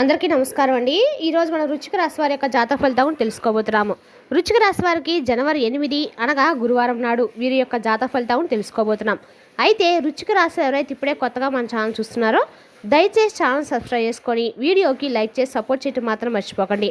అందరికీ నమస్కారం అండి. ఈరోజు మనం రుచిక రాశి వారి యొక్క జాతక ఫలితం తెలుసుకోబోతున్నాము. రుచిక రాశి వారికి జనవరి ఎనిమిది అనగా గురువారం నాడు వీరి యొక్క జాతక ఫలితం తెలుసుకోబోతున్నాం. అయితే రుచిక రాశి ఎవరైతే ఇప్పుడే కొత్తగా మన ఛానల్ చూస్తున్నారో దయచేసి ఛానల్ సబ్స్క్రైబ్ చేసుకొని వీడియోకి లైక్ చేసి సపోర్ట్ చేయటం మాత్రం మర్చిపోకండి.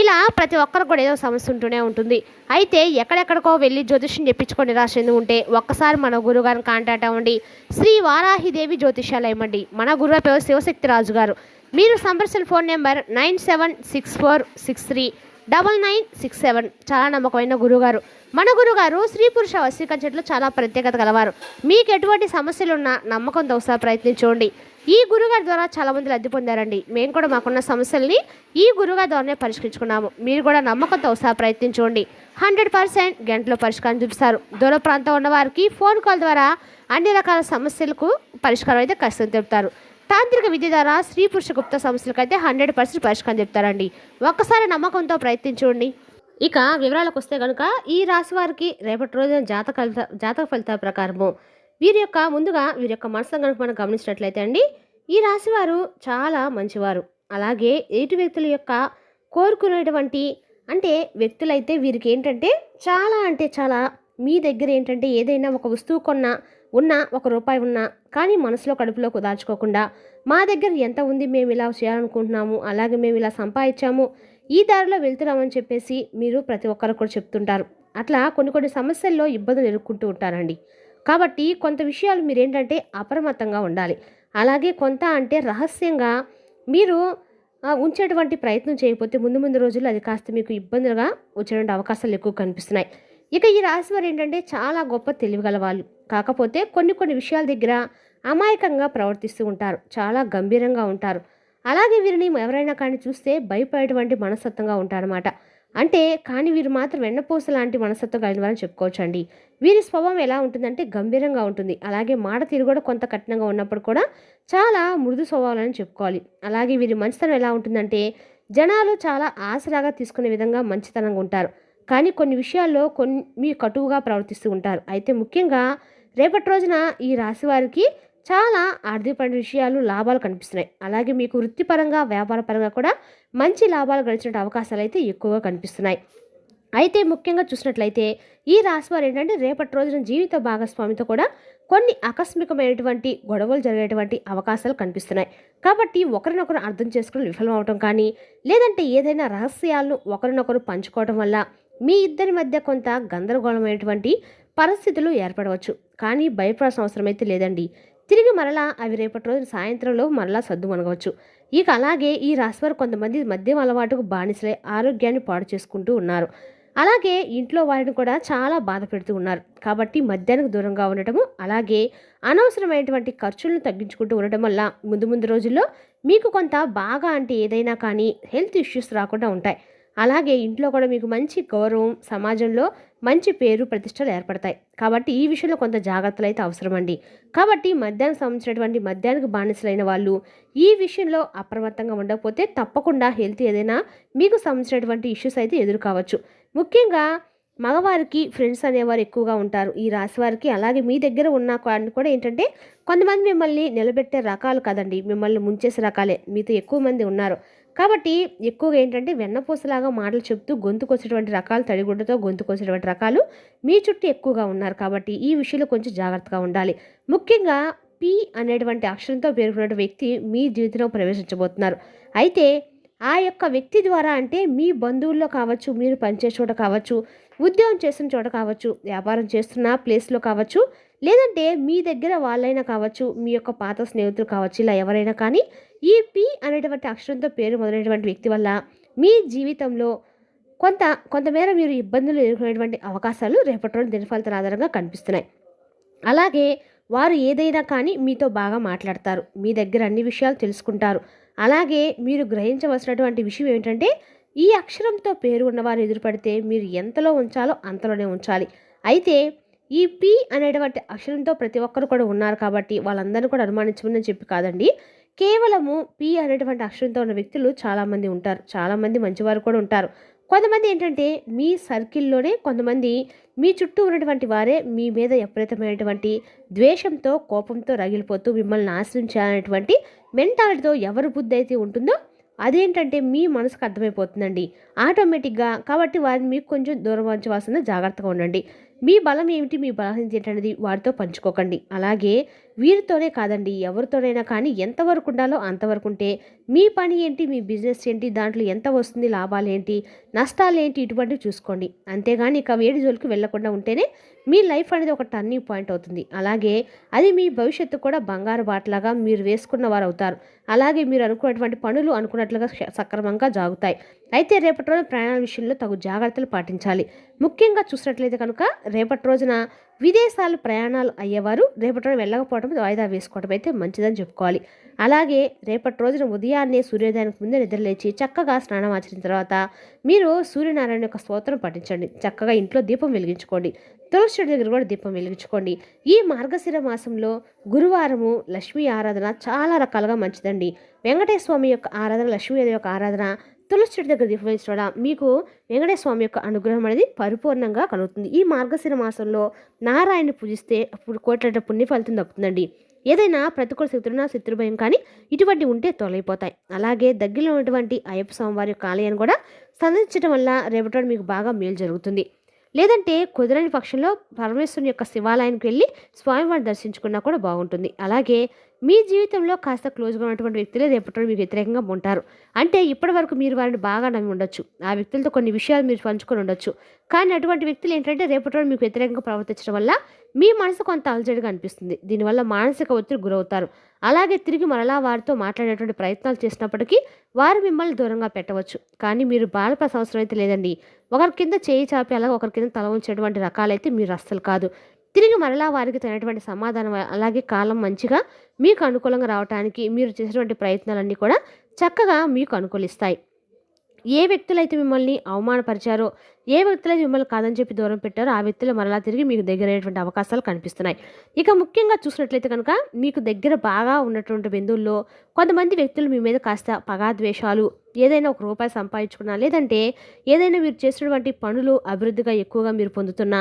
ఇలా ప్రతి ఒక్కరికి కూడా ఏదో సమస్య ఉంటూనే ఉంటుంది. అయితే ఎక్కడెక్కడికో వెళ్ళి జ్యోతిష్యం చెప్పించుకొని రాసింది ఉంటే ఒక్కసారి మన గురుగారిని కాంటాక్ట్ అవ్వండి. శ్రీ వారాహిదేవి జ్యోతిష్యాలయం అండి. మన గురువు పేరు శివశక్తి రాజు గారు మీరు సంప్రదించిన phone number nine seven six four six three double nine six seven. చాలా నమ్మకమైన గురుగారు మన గురుగారు స్త్రీ పురుష వశీకరణ చెట్లు చాలా ప్రత్యేకత కలవారు మీకు ఎటువంటి సమస్యలు ఉన్నా నమ్మకంతో ఒకసారి ప్రయత్నించండి. ఈ గురుగారి ద్వారా చాలా మంది లబ్ధి పొందారండి. మేము కూడా మాకున్న సమస్యల్ని ఈ గురుగారి ద్వారానే పరిష్కరించుకున్నాము. మీరు కూడా నమ్మకంతో ఒకసారి ప్రయత్నించండి. హండ్రెడ్ పర్సెంట్ గంటలో పరిష్కారం చూపిస్తారు. దూర ప్రాంతం ఉన్నవారికి ఫోన్ కాల్ ద్వారా అన్ని రకాల సమస్యలకు పరిష్కారం అయితే ఖచ్చితంగా తెలుపుతారు. తాంత్రిక విద్య ద్వారా స్త్రీ పురుష గుప్త సమస్యలకు అయితే హండ్రెడ్ పర్సెంట్ పరిష్కారం చెప్తారండి. ఒక్కసారి నమ్మకంతో ప్రయత్నించండి ఇక వివరాలకు వస్తే కనుక ఈ రాశి వారికి రేపటి రోజున జాతక ఫలిత- జాతక ఫలితాల ప్రకారము. వీరి యొక్క ముందుగా వీరి యొక్క మనసును కనుక మనం గమనించినట్లయితే అండి ఈ రాశివారు చాలా మంచివారు. అలాగే ఎటు వ్యక్తుల యొక్క కోరుకునేటువంటి అంటే వ్యక్తులైతే వీరికి ఏంటంటే చాలా అంటే చాలా మీ దగ్గర ఏంటంటే ఏదైనా ఒక వస్తువు కొన్నా ఉన్నా ఒక రూపాయి ఉన్నా కానీ మనసులో కడుపులో దాచుకోకుండా మా దగ్గర ఎంత ఉంది మేము ఇలా చేయాలనుకుంటున్నాము అలాగే మేము ఇలా సంపాదించాము ఈ దారిలో వెళ్తున్నామని చెప్పేసి మీరు ప్రతి ఒక్కరు కూడా చెప్తుంటారు. అట్లా కొన్ని కొన్ని సమస్యల్లో ఇబ్బందులు ఎదుర్కొంటూ ఉంటారండి. కాబట్టి కొంత విషయాలు మీరు ఏంటంటే అప్రమత్తంగా ఉండాలి. అలాగే కొంత అంటే రహస్యంగా మీరు ఉంచేటువంటి ప్రయత్నం చేయకపోతే ముందు ముందు రోజుల్లో అది కాస్త మీకు ఇబ్బందులుగా వచ్చేటువంటి అవకాశాలు ఎక్కువ కనిపిస్తున్నాయి. ఇక ఈ రాశి వారు ఏంటంటే చాలా గొప్ప తెలివిగల వాళ్ళు. కాకపోతే కొన్ని కొన్ని విషయాల దగ్గర అమాయకంగా ప్రవర్తిస్తూ ఉంటారు. చాలా గంభీరంగా ఉంటారు. అలాగే వీరిని ఎవరైనా కానీ చూస్తే భయపడేటువంటి మనస్తత్వంగా ఉంటారన్నమాట. అంటే కానీ వీరు మాత్రం వెన్నపూస లాంటి మనస్తత్వం కలిగిన వారని చెప్పుకోవచ్చండి. వీరి స్వభావం ఎలా ఉంటుందంటే గంభీరంగా ఉంటుంది. అలాగే మాట తీరు కూడా కొంత కఠినంగా ఉన్నప్పుడు కూడా చాలా మృదు స్వభావాలని చెప్పుకోవాలి. అలాగే వీరి మంచితనం ఎలా ఉంటుందంటే జనాలు చాలా ఆశలాగా తీసుకునే విధంగా మంచితనంగా ఉంటారు. కానీ కొన్ని విషయాల్లో కొన్ని మీ కటువుగా ప్రవర్తిస్తూ ఉంటారు. అయితే ముఖ్యంగా రేపటి రోజున ఈ రాశి వారికి చాలా ఆర్థికపరమైన విషయాలు లాభాలు కనిపిస్తున్నాయి. అలాగే మీకు వృత్తిపరంగా వ్యాపారపరంగా కూడా మంచి లాభాలు గడిచిన అవకాశాలు అయితే ఎక్కువగా కనిపిస్తున్నాయి. అయితే ముఖ్యంగా చూసినట్లయితే ఈ రాశి వారు ఏంటంటే రేపటి రోజున జీవిత భాగస్వామితో కూడా కొన్ని ఆకస్మికమైనటువంటి గొడవలు జరిగేటువంటి అవకాశాలు కనిపిస్తున్నాయి. కాబట్టి ఒకరినొకరు అర్థం చేసుకుని విఫలం అవటం కానీ లేదంటే ఏదైనా రహస్యాలను ఒకరినొకరు పంచుకోవడం వల్ల మీ ఇద్దరి మధ్య కొంత గందరగోళమైనటువంటి పరిస్థితులు ఏర్పడవచ్చు. కానీ భయపడాల్సిన అవసరమైతే లేదండి. తిరిగి మరలా అవి రేపటి రోజు సాయంత్రంలో మరలా సర్దు మనగవచ్చు ఇక అలాగే ఈ రాశివారు కొంతమంది మద్యం అలవాటుకు బానిసలై ఆరోగ్యాన్ని పాడు చేసుకుంటూ ఉన్నారు. అలాగే ఇంట్లో వారిని కూడా చాలా బాధ పెడుతూ ఉన్నారు. కాబట్టి మద్యానికి దూరంగా ఉండటము అలాగే అనవసరమైనటువంటి ఖర్చులను తగ్గించుకుంటూ ఉండటం వల్ల ముందు ముందు రోజుల్లో మీకు కొంత బాగా అంటే ఏదైనా కానీ హెల్త్ ఇష్యూస్ రాకుండా ఉంటాయి. అలాగే ఇంట్లో కూడా మీకు మంచి గౌరవం సమాజంలో మంచి పేరు ప్రతిష్టలు ఏర్పడతాయి. కాబట్టి ఈ విషయంలో కొంత జాగ్రత్తలు అయితే అవసరమండి. కాబట్టి మద్యానికి సంబంధించినటువంటి మద్యానికి బానిసలైన వాళ్ళు ఈ విషయంలో అప్రమత్తంగా ఉండకపోతే తప్పకుండా హెల్త్ ఏదైనా మీకు సంబంధించినటువంటి ఇష్యూస్ అయితే ఎదురు కావచ్చు ముఖ్యంగా మగవారికి ఫ్రెండ్స్ అనేవారు ఎక్కువగా ఉంటారు. ఈ రాశి వారికి అలాగే మీ దగ్గర ఉన్న వారిని కూడా ఏంటంటే కొంతమంది మిమ్మల్ని నిలబెట్టే రకాలు కదండి. మిమ్మల్ని ముంచేసే రకాలే. మీతో ఎక్కువ మంది ఉన్నారు. కాబట్టి ఎక్కువగా ఏంటంటే వెన్నపూసలాగా మాటలు చెప్తూ గొంతుకొచ్చేటువంటి రకాలు తడిగుడ్డతో గొంతుకొచ్చేటువంటి రకాలు మీ చుట్టూ ఎక్కువగా ఉన్నారు కాబట్టి ఈ విషయంలో కొంచెం జాగ్రత్తగా ఉండాలి. ముఖ్యంగా పి అనేటువంటి అక్షరంతో పేర్కొన్న వ్యక్తి మీ జీవితంలో ప్రవేశించబోతున్నారు. అయితే ఆ యొక్క వ్యక్తి ద్వారా అంటే మీ బంధువుల్లో కావచ్చు మీరు పనిచేసే చోట కావచ్చు ఉద్యోగం చేస్తున్న చోట కావచ్చు వ్యాపారం చేస్తున్న ప్లేస్లో కావచ్చు లేదంటే మీ దగ్గర వాళ్ళైనా కావచ్చు మీ యొక్క పాత స్నేహితులు కావచ్చు ఇలా ఎవరైనా కానీ ఈ పి అనేటువంటి అక్షరంతో పేరు మొదలైనటువంటి వ్యక్తి వల్ల మీ జీవితంలో కొంత కొంతమేర మీరు ఇబ్బందులు ఎదుర్కొనేటువంటి అవకాశాలు రేపటి రోజు దినఫలితాల ఆధారంగా కనిపిస్తున్నాయి. అలాగే వారు ఏదైనా కానీ మీతో బాగా మాట్లాడతారు మీ దగ్గర అన్ని విషయాలు తెలుసుకుంటారు. అలాగే మీరు గ్రహించవలసినటువంటి విషయం ఏంటంటే ఈ అక్షరంతో పేరు ఉన్నవారు ఎదురుపడితే మీరు ఎంతలో ఉంచాలో అంతలోనే ఉంచాలి. అయితే ఈ పి అనేటువంటి అక్షరంతో ప్రతి ఒక్కరు కూడా ఉన్నారు కాబట్టి వాళ్ళందరూ కూడా అనుమానించమని చెప్పి కాదండి. కేవలము పి అనేటువంటి అక్షరంతో ఉన్న వ్యక్తులు చాలామంది ఉంటారు. చాలామంది మంచివారు కూడా ఉంటారు. కొంతమంది ఏంటంటే మీ సర్కిల్లోనే కొంతమంది మీ చుట్టూ ఉన్నటువంటి వారే మీ మీద విపరీతమైనటువంటి ద్వేషంతో కోపంతో రగిలిపోతూ మిమ్మల్ని నాశనం చేయాలనేటువంటి మెంటాలిటీతో ఎవరి బుద్ధి అయితే ఉంటుందో అదేంటంటే మీ మనసుకు అర్థమైపోతుందండి. ఆటోమేటిక్గా కాబట్టి వారిని మీకు కొంచెం దూరం ఉంచవలసిన జాగ్రత్తగా ఉండండి. మీ బలం ఏమిటి? మీ బలహీనత ఏంటనేది వారితో పంచుకోకండి. అలాగే వీరితోనే కాదండి ఎవరితోనైనా కానీ ఎంతవరకు ఉండాలో అంతవరకు ఉంటే మీ పని ఏంటి మీ బిజినెస్ ఏంటి దాంట్లో ఎంత వస్తుంది లాభాలు ఏంటి నష్టాలు ఏంటి ఇటువంటివి చూసుకోండి. అంతేగాని ఇక వేడి జోలికి వెళ్ళకుండా ఉంటేనే మీ లైఫ్ అనేది ఒక టర్నింగ్ పాయింట్ అవుతుంది. అలాగే అది మీ భవిష్యత్తు కూడా బంగారు బాటలాగా మీరు వేసుకున్న వారు అవుతారు. అలాగే మీరు అనుకున్నటువంటి పనులు అనుకున్నట్లుగా సక్రమంగా జాగుతాయి. అయితే రేపటి రోజు ప్రయాణాల విషయంలో తగు జాగ్రత్తలు పాటించాలి. ముఖ్యంగా చూసినట్లయితే కనుక రేపటి రోజున విదేశాలు ప్రయాణాలు అయ్యేవారు రేపటి రోజు వెళ్ళకపోవడం వాయిదా వేసుకోవడం అయితే మంచిదని చెప్పుకోవాలి. అలాగే రేపటి రోజున ఉదయాన్నే సూర్యోదయానికి ముందే నిద్రలేచి చక్కగా స్నానం ఆచరిన తర్వాత మీరు సూర్యనారాయణ యొక్క స్తోత్రం పఠించండి. చక్కగా ఇంట్లో దీపం వెలిగించుకోండి. తులసి దగ్గర కూడా దీపం వెలిగించుకోండి. ఈ మార్గశిర మాసంలో గురువారము లక్ష్మీ ఆరాధన చాలా రకాలుగా మంచిదండి. వెంకటేశ్వర స్వామి యొక్క ఆరాధన లక్ష్మీదేవి యొక్క ఆరాధన తులసి చెట్టు దగ్గర దీపం వెలిగించడం మీకు వెంకటేశ్వర స్వామి యొక్క అనుగ్రహం అనేది పరిపూర్ణంగా కలుగుతుంది. ఈ మార్గశిర మాసంలో నారాయణని పూజిస్తే అప్పుడు కోట్ల పుణ్య ఫలితం దక్కుతుందండి. ఏదైనా ప్రతికూల శత్రునా శత్రుభయం కానీ ఇటువంటి ఉంటే తొలగిపోతాయి. అలాగే దగ్గరలో ఉన్నటువంటి అయ్యప్ప స్వామివారి యొక్క ఆలయాన్ని కూడా సందర్శించడం వల్ల రేపటి మీకు బాగా మేలు జరుగుతుంది. లేదంటే కుదరని పక్షంలో పరమేశ్వరుని యొక్క శివాలయానికి వెళ్ళి స్వామివారిని దర్శించుకున్నా కూడా బాగుంటుంది. అలాగే మీ జీవితంలో కాస్త క్లోజ్గా ఉన్నటువంటి వ్యక్తులే రేపటి మీకు వ్యతిరేకంగా ఉంటారు. అంటే ఇప్పటి వరకు మీరు వారిని బాగా నమ్మి ఉండొచ్చు. ఆ వ్యక్తులతో కొన్ని విషయాలు మీరు పంచుకొని ఉండొచ్చు. కానీ అటువంటి వ్యక్తులు ఏంటంటే రేపటి మీకు వ్యతిరేకంగా ప్రవర్తించడం వల్ల మీ మనసు కొంత అలజడిగా అనిపిస్తుంది. దీనివల్ల మానసిక ఒత్తిడి గురవుతారు. అలాగే తిరిగి మరలా వారితో మాట్లాడేటువంటి ప్రయత్నాలు చేసినప్పటికీ వారు మిమ్మల్ని దూరంగా పెట్టవచ్చు. కానీ మీరు బాధపడాల్సిన అవసరం అయితే లేదండి. ఒకరి కింద చేయి చాపి అలాగే ఒకరి కింద తల ఉంచేటువంటి రకాలైతే మీరు అస్సలు కాదు. తిరిగి మరలా వారికి తగినటువంటి సమాధానం అలాగే కాలం మంచిగా మీకు అనుకూలంగా రావడానికి మీరు చేసినటువంటి ప్రయత్నాలన్నీ కూడా చక్కగా మీకు అనుకూలిస్తాయి. ఏ వ్యక్తులైతే మిమ్మల్ని అవమానపరిచారో ఏ వ్యక్తులైతే మిమ్మల్ని కాదని చెప్పి దూరం పెట్టారో ఆ వ్యక్తులు మరలా తిరిగి మీకు దగ్గరైనటువంటి అవకాశాలు కనిపిస్తున్నాయి. ఇక ముఖ్యంగా చూసినట్లయితే కనుక మీకు దగ్గర బాగా ఉన్నటువంటి బిందువుల్లో కొంతమంది వ్యక్తులు మీ మీద కాస్త పగాద్వేషాలు ఏదైనా ఒక రూపాయి సంపాదించుకున్నా లేదంటే ఏదైనా మీరు చేసినటువంటి పనులు అభివృద్ధిగా ఎక్కువగా మీరు పొందుతున్నా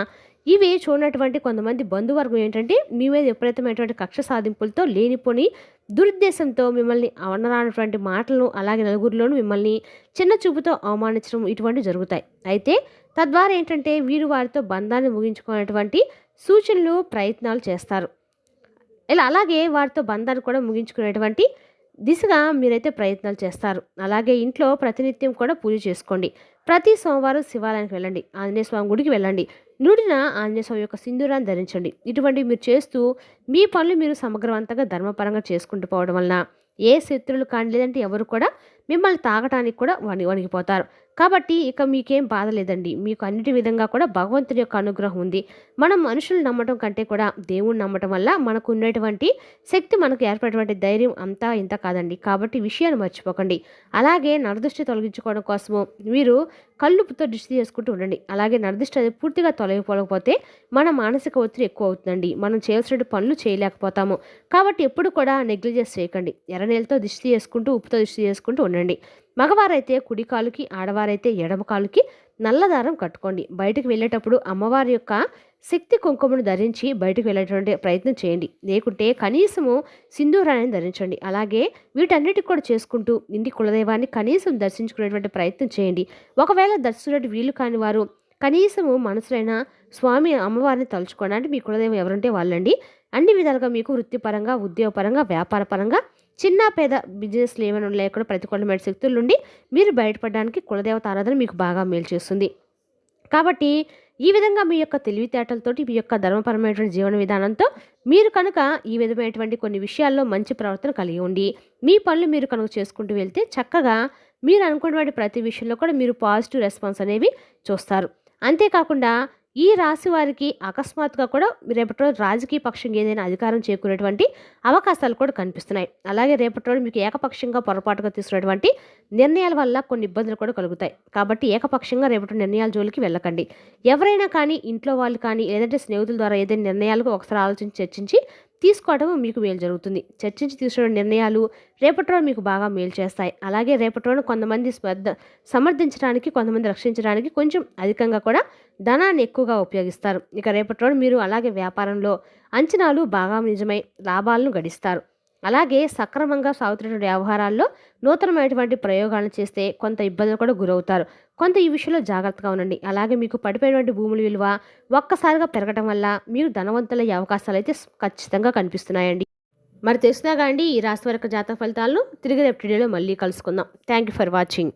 ఇవి చూడనటువంటి కొంతమంది బంధువర్గం ఏంటంటే మీ మీద విపరీతమైనటువంటి కక్ష సాధింపులతో లేనిపోని దురుద్దేశంతో మిమ్మల్ని అవనరానటువంటి మాటలను అలాగే నలుగురిలోనూ మిమ్మల్ని చిన్న చూపుతో అవమానించడం ఇటువంటివి జరుగుతాయి. అయితే తద్వారా ఏంటంటే వీరు వారితో బంధాన్ని ముగించుకునేటువంటి సూచనలు ప్రయత్నాలు చేస్తారు. ఇలా అలాగే వారితో బంధాన్ని కూడా ముగించుకునేటువంటి దిశగా మీరైతే ప్రయత్నాలు చేస్తారు. అలాగే ఇంట్లో ప్రతినిత్యం కూడా పూజ చేసుకోండి. ప్రతి సోమవారం శివాలయానికి వెళ్ళండి. ఆంజనేయ స్వామి గుడికి వెళ్ళండి. నుడిన ఆంజనేయస్వామి యొక్క సింధూరాన్ని ధరించండి. ఇటువంటి మీరు చేస్తూ మీ పనులు మీరు సమగ్రవంతంగా ధర్మపరంగా చేసుకుంటూ పోవడం వలన ఏ శత్రువులు కానీ లేదంటే ఎవరు కూడా మిమ్మల్ని తాగటానికి కూడా వణి వణిగిపోతారు. కాబట్టి ఇక మీకేం బాధ లేదండి. మీకు అన్నిటి విధంగా కూడా భగవంతుడి యొక్క అనుగ్రహం ఉంది. మనం మనుషులు నమ్మటం కంటే కూడా దేవుణ్ణి నమ్మటం వల్ల మనకు ఉన్నటువంటి శక్తి మనకు ఏర్పడేటువంటి ధైర్యం అంతా ఇంత కాదండి. కాబట్టి విషయాన్ని మర్చిపోకండి. అలాగే నరదృష్టి తొలగించుకోవడం కోసము మీరు కళ్ళుపుతో దృష్టి చేసుకుంటూ ఉండండి. అలాగే నరదృష్టి అది పూర్తిగా తొలగిపోకపోతే మన మానసిక ఒత్తిడి ఎక్కువ అవుతుందండి. మనం చేయాల్సిన పనులు చేయలేకపోతాము. కాబట్టి ఎప్పుడు కూడా నెగ్లిజెస్ చేయకండి. ఎర్రనీళ్ళతో దృష్టి చేసుకుంటూ ఉప్పుతో దృష్టి చేసుకుంటూ ఉండండి. మగవారైతే కుడి కాలుకి ఆడవారైతే ఎడమ కాలుకి నల్లదారం కట్టుకోండి. బయటకు వెళ్ళేటప్పుడు అమ్మవారి యొక్క శక్తి కుంకుమను ధరించి బయటకు వెళ్ళేటువంటి ప్రయత్నం చేయండి. లేకుంటే కనీసము సింధూరాన్ని ధరించండి. అలాగే వీటన్నిటికి కూడా చేసుకుంటూ ఇంటి కులదైవాన్ని కనీసం దర్శించుకునేటువంటి ప్రయత్నం చేయండి. ఒకవేళ దర్శించుకునే వీలు కాని వారు కనీసము మనసులైనా స్వామి అమ్మవారిని తలుచుకోవడానికి మీ కులదైవం ఎవరుంటే వాళ్ళండి. అన్ని విధాలుగా మీకు వృత్తిపరంగా ఉద్యోగపరంగా వ్యాపారపరంగా చిన్న పేద బిజినెస్లు ఏమైనా లేకుండా ప్రతికూలమైన శక్తుల నుండి మీరు బయటపడడానికి కులదేవత ఆరాధన మీకు బాగా మేలు చేస్తుంది. కాబట్టి ఈ విధంగా మీ యొక్క తెలివితేటలతోటి మీ యొక్క ధర్మపరమైనటువంటి జీవన విధానంతో మీరు కనుక ఈ విధమైనటువంటి కొన్ని విషయాల్లో మంచి ప్రవర్తన కలిగి ఉండి మీ పనులు మీరు కనుక చేసుకుంటూ వెళ్తే చక్కగా మీరు అనుకున్నటువంటి ప్రతి విషయంలో కూడా మీరు పాజిటివ్ రెస్పాన్స్ అనేవి చూస్తారు. అంతేకాకుండా ఈ రాశి వారికి అకస్మాత్తుగా కూడా రేపటి రోజు రాజకీయ పక్షంగా ఏదైనా అధికారం చేకూరేటువంటి అవకాశాలు కూడా కనిపిస్తున్నాయి. అలాగే రేపటి రోజు మీకు ఏకపక్షంగా పొరపాటుగా తీసుకున్నటువంటి నిర్ణయాల వల్ల కొన్ని ఇబ్బందులు కూడా కలుగుతాయి. కాబట్టి ఏకపక్షంగా రేపటి నిర్ణయాల జోలికి వెళ్ళకండి. ఎవరైనా కానీ ఇంట్లో వాళ్ళు కానీ లేదంటే స్నేహితుల ద్వారా ఏదైనా నిర్ణయాలకు ఒకసారి ఆలోచించి చర్చించి తీసుకోవడం మీకు మేలు జరుగుతుంది. చర్చించి తీసుకున్న నిర్ణయాలు రేపటి రోజు మీకు బాగా మేలు చేస్తాయి. అలాగే రేపటి రోజు కొంతమంది స్పర్ధ సమర్థించడానికి కొంతమంది రక్షించడానికి కొంచెం అధికంగా కూడా ధనాన్ని ఎక్కువగా ఉపయోగిస్తారు. ఇక రేపటి రోజు మీరు అలాగే వ్యాపారంలో అంచనాలు బాగా నిజమై లాభాలను గడిస్తారు. అలాగే సక్రమంగా సాగుతున్నటువంటి వ్యవహారాల్లో నూతనమైనటువంటి ప్రయోగాలను చేస్తే కొంత ఇబ్బందులు కూడా గురవుతారు. కొంత ఈ విషయంలో జాగ్రత్తగా ఉండండి. అలాగే మీకు పడిపోయినటువంటి భూముల విలువ ఒక్కసారిగా పెరగడం వల్ల మీరు ధనవంతులయ్యే అవకాశాలు అయితే ఖచ్చితంగా కనిపిస్తున్నాయండి. మరి తెలిసినా కానీ ఈ రాశి వరకు జాతక ఫలితాలను తిరిగి రేపు వీడియోలో మళ్ళీ కలుసుకుందాం. Thank you for watching